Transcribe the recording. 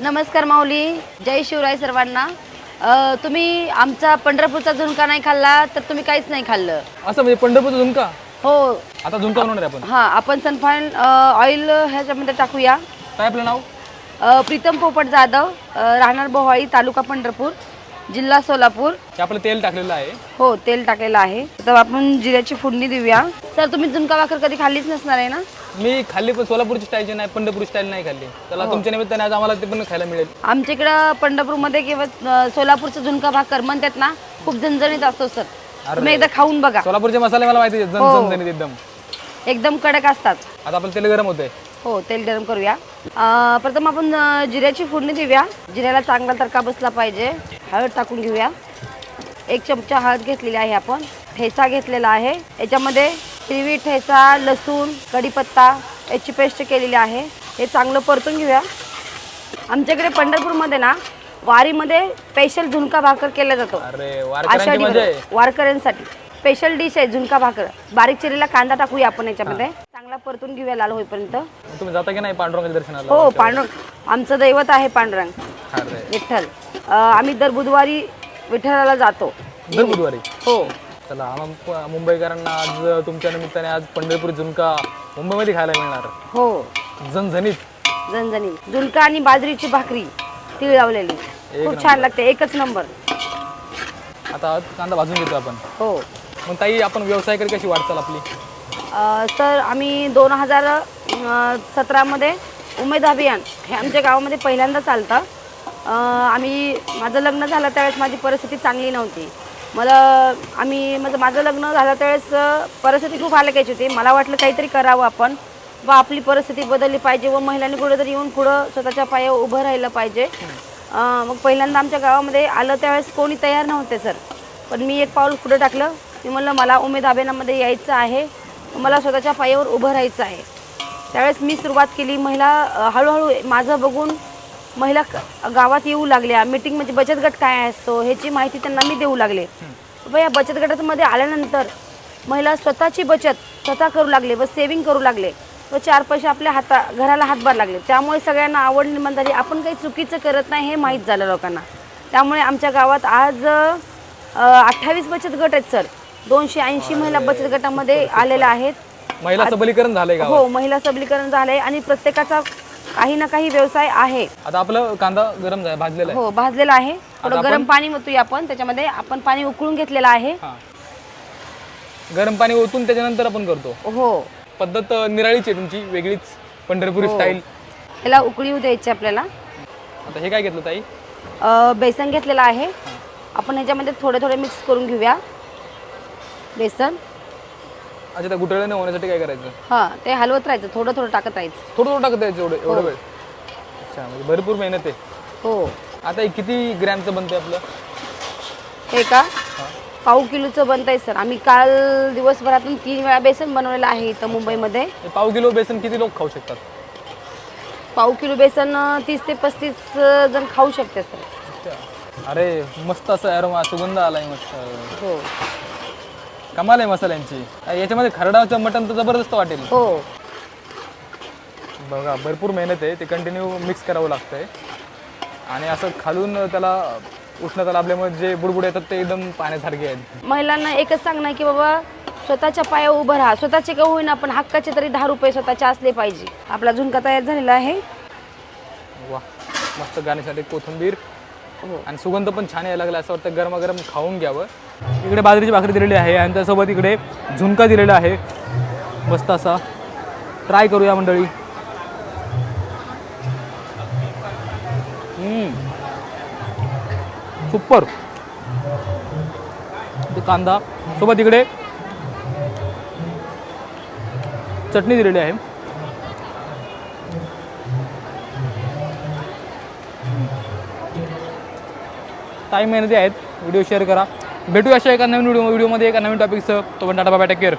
नमस्कार माऊली. जय शिवराय सर्वांना. अ, तुम्ही आमचा पंढरपूरचा झुणका नाही खाल्ला तर तुम्ही काहीच नाही खाल्लं. असं म्हणजे पंढरपूरचा झुणका? हो. आता झुणका बनवणार आहे आपण. हां आपण सनफाईन ऑइल ह्याच्यामध्ये टाकूया. काय आपलं नाव? अ, प्रीतम पोपट जाधव अ, राहणार बोहाळी तालुका पंढरपूर जिल्हा सोलापूर. हे आपलं तेल टाकलेलं आहे. हो तेल टाकलेलं आहे. तर आपण जिऱ्याची फोडणी देऊया. सर तुम्ही झुणका भाकर कधी खाल्लीच नसणार आहे ना? मी खाल्ली पण सोलापूरची स्टाईलची नाही पंढरपूर स्टाईल नाही खाल्ली. त्याला तुमच्या निमित्ताने आज आम्हाला ते पण खायला मिळेल. आमच्या इकडं पंढरपूरमध्ये किंवा अ, सोलापूरचं झुणका भाकर म्हणतात ना खूप झणझणीत असतो सर. तुम्ही एकदा खाऊन बघा. सोलापूरचे मसाले मला माहिती हो. जणजणीत एकदम. एकदम कडक असतात. आता आपलं तेल गरम होतंय. हो तेल गरम करूया. अं, प्रथम आपण अं, जिऱ्याची फोडणी देऊया. जिऱ्याला चांगला तडका बसला पाहिजे. हळद टाकून घेऊया. एक चमचा हळद घेतलेली आहे आपण. ठेसा घेतलेला आहे. याच्यामध्ये हिरवी ठेसा लसूण कढीपत्ता याची पेस्ट केलेली आहे. हे चांगलं परतून घेऊया. आमच्याकडे पंढरपूरमध्ये ना वारीमध्ये स्पेशल झुणका भाकर केला जातो. आषाढी. वारकऱ्यांसाठी. स्पेशल डिश आहे झुणका भाकर. बारीक चिरीला कांदा टाकूया आपण याच्यामध्ये. चांगला परतून घेऊया लाल होईपर्यंत. तुम्ही जाता की नाही पांडुरंगाच्या दर्शनाला? हो पांडुरंग. आमचं दैवत आहे पांडुरंग. विठ्ठल. आम्ही दर बुधवारी विठ्ठलाला जातो. दर बुधवारी? हो. चला आम्हा मुंबईकरांना आज तुमच्या निमित्ताने आज पंढरपूर झुणका मुंबईमध्ये खायला मिळणार. हो. झणझणीत. झणझणी झुणका आणि बाजरीची भाकरी तीळ लावलेली खूप छान लागते एकच नंबर. आता कांदा भाजून घेतो आपण. हो. मग ताई आपण व्यवसायाकडे कशी वाटचाल आपली? अ, तर आम्ही दोन हजार सतरामध्ये उमेद अभियान हे आमच्या गावामध्ये पहिल्यांदा चालतं. अ, आम्ही माझं लग्न झालं त्यावेळेस माझी परिस्थिती चांगली नव्हती. मला आम्ही म्हणजे माझं लग्न झालं त्यावेळेस परिस्थिती खूप हलकायची होती. मला वाटलं काहीतरी करावं आपण. व आपली परिस्थिती बदलली पाहिजे व महिलांनी कुठेतरी येऊन पुढं स्वतःच्या पायावर उभं राहिलं पाहिजे. मग पहिल्यांदा आमच्या गावामध्ये आलं त्यावेळेस कोणी तयार नव्हते सर. पण मी एक पाऊल पुढं टाकलं. मी म्हणलं मला उमेद अभियानामध्ये यायचं आहे. मला स्वतःच्या पायावर उभं राहायचं आहे. त्यावेळेस मी सुरुवात केली. महिला हळूहळू माझं बघून महिला गावात येऊ लागल्या. मीटिंग म्हणजे बचत गट काय असतो ह्याची माहिती त्यांना मी देऊ लागले. बाबा या बचत गटामध्ये आल्यानंतर महिला स्वतःची बचत स्वतः करू लागले व सेविंग करू लागले व चार पैसे आपल्या हाता घराला हातभार लागले. त्यामुळे सगळ्यांना आवड निर्माण झाली आपण काही चुकीचं करत नाही हे माहीत झालं लोकांना. त्यामुळे आमच्या गावात आज अठ्ठावीस बचत गट आहेत सर. दोनशे ऐंशी महिला बचत गटामध्ये आलेल्या आहेत. महिला सबलीकरण झालंय हो महिला सबलीकरण झालंय आणि प्रत्येकाचा काही ना काही व्यवसाय आहे. आता आपलं कांदा गरम झाला भाजलेला आहे. हो भाजलेला आहे. थोडं गरम पाणी ओतूया आपण. त्याच्यामध्ये आपण पाणी उकळून घेतलेलं आहे. हा. गरम पाणी ओतून त्याच्यानंतर आपण करतो. हो. पद्धत अं, निराळीची आहे तुमची वेगळीच पंढरपुरी स्टाईल त्याला उकळी येऊ द्यायची आपल्याला. आता हे काय घेतलं ताई? अ, बेसन घेतलेलं आहे. आपण ह्याच्यामध्ये थोडे थोडे मिक्स करून घेऊया. बेसन. अच्छा त्या गुटळ्याने होण्यासाठी काय करायचं? हां ते हलवत राहायचं थोडं थोडं टाकत राहायचं. थोडं थोडं टाकत यायचं एवढं एवढं वेळ? अच्छा म्हणजे भरपूर मेहनत आहे. हो. आता हे किती ग्रॅमचं बनते आपलं? हे का? पाऊ किलोचं बनत आहे सर. आम्ही काल दिवसभरातून तीन वेळा बेसन बनवलेलं आहे इथं मुंबईमध्ये. हे पाव किलो बेसन किती लोक खाऊ शकतात? पाऊ किलो बेसन अ, तीस ते पस्तीस अ, जण खाऊ शकते सर. अच्छा. अरे मस्त असं अरोमा सुगंध आलाय मस्त. हो. कमाल आहे मसाल्यांची. याच्यामध्ये खरडाचं मटण तर जबरदस्त वाटेल. हो. बघा भरपूर मेहनत आहे. ते कंटिन्यू मिक्स करावं लागतंय. आणि असं खालून त्याला उष्णता लाभल्यामुळे जे बुडबुड येतात ते एकदम पाण्यासारखे आहेत. महिलांना एकच सांगणं आहे की बाबा स्वतःच्या पायावर उभं राहा. स्वतःचे का होईना पण हक्काचे तरी दहा रुपये स्वतःचे असले पाहिजे. आपला झुणका तयार झालेला आहे. वा मस्त गाण्यासाठी कोथिंबीर हो. आणि सुगंध पण छान यायला लागला असं वाटतं गरमागरम खाऊन घ्यावं. इकडे बाजरीची भाकरी दिलेली आहे आणि त्यासोबत इकडे झुणका दिलेला आहे. मस्त असा. ट्राय करूया मंडळी. सुपर कांदा. सोबत इकडे चटणी दिलेली आहे. काही मेहनती आहेत. व्हिडिओ शेअर करा. भेटू अशा एका नवीन व्हिडिओ व्हिडिओमध्ये एका नवीन टॉपिकचं तो पण टाटा बाबा टेक केअर